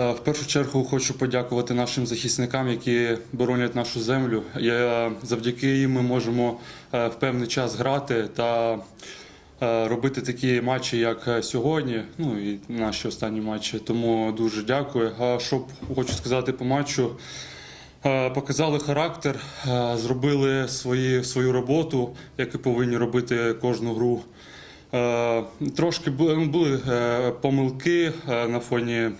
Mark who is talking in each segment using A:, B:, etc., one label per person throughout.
A: Е, В першу чергу хочу подякувати нашим захисникам, які боронять нашу землю. Я, завдяки їм ми можемо е, в певний час грати та е, робити такі матчі, як е, сьогодні. Ну і наші останні матчі. Тому дуже дякую. А що хочу сказати по матчу. Е, Показали характер, е, зробили свої, свою роботу, як і повинні робити кожну гру. Е, Трошки були, ну, були е, помилки е, на фоні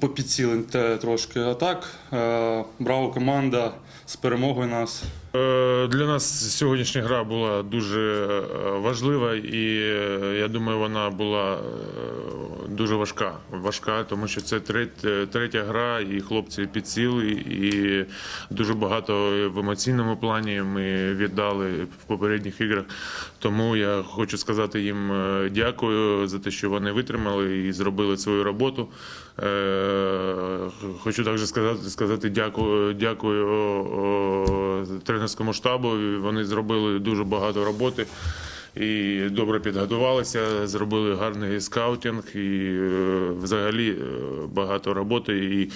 A: по підцілень трошки. А так, е, браво команда з перемогою нас.
B: Е, Для нас сьогоднішня гра була дуже е, важлива, і е, я думаю, вона була дуже важка. Важка, тому що це третя, третя гра, і хлопці підсіли, і дуже багато в емоційному плані ми віддали в попередніх іграх. Тому я хочу сказати їм дякую за те, що вони витримали і зробили свою роботу. Хочу також сказати, сказати дякую, дякую тренерському штабу. Вони зробили дуже багато роботи і добре підготувалися, зробили гарний скаутинг і е, взагалі е, багато роботи. І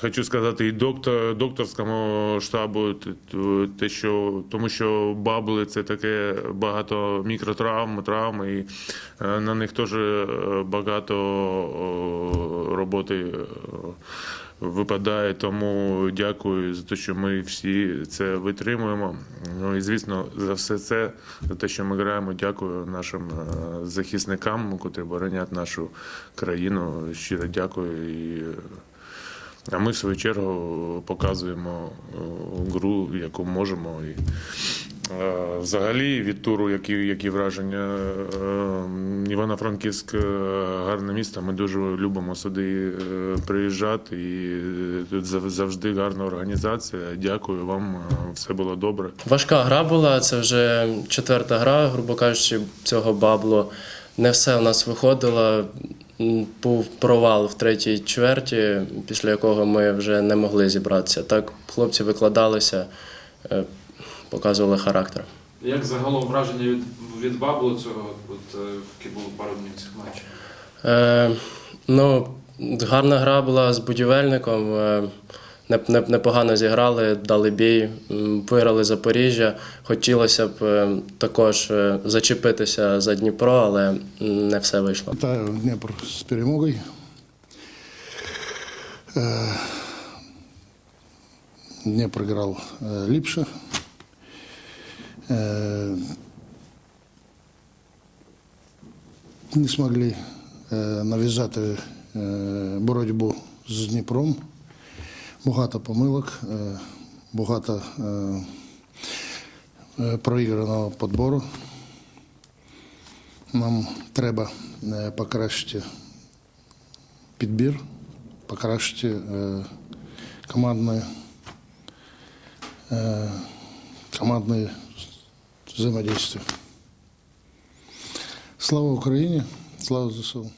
B: хочу сказати і доктор, докторському штабу, те, що тому що бабли це таке багато мікротравм, травм, і е, на них теж багато роботи. Випадає, тому дякую за те, що ми всі це витримуємо. Ну і звісно, за все це, за те, що ми граємо, дякую нашим е, захисникам, котрі боронять нашу країну. Щиро дякую. І, а ми в свою чергу показуємо е, гру, яку можемо. І, взагалі від туру, які, які враження. Е, Івано-Франківськ е, гарне місто. Ми дуже любимо сюди е, приїжджати. І е, тут завжди гарна організація. Дякую вам, е, все було добре.
C: Важка гра була, це вже четверта гра, грубо кажучи, цього бабло. Не все у нас виходило. Був провал в третій чверті, після якого ми вже не могли зібратися. Так, хлопці викладалися, е, показували характер.
D: Як загалом враження від, від баблу цього, от, е, які було пару днів цих матчів?
C: Е, ну, гарна гра була з будівельником. Е, не- не- непогано зіграли, дали бій, виграли Запоріжжя. Хотілося б е, також е, зачепитися за Дніпро, але не все вийшло.
E: Вітаю Дніпро з перемогою. Дніпро грав ліпше. Е, Не змогли е, нав'язати е, боротьбу з Дніпром. Багато помилок, е, багато е, е, проіграного підбору. Нам треба е, покращити підбір, покращити е, командне, командне взаимодействие. Слава Україні, слава ЗСУ.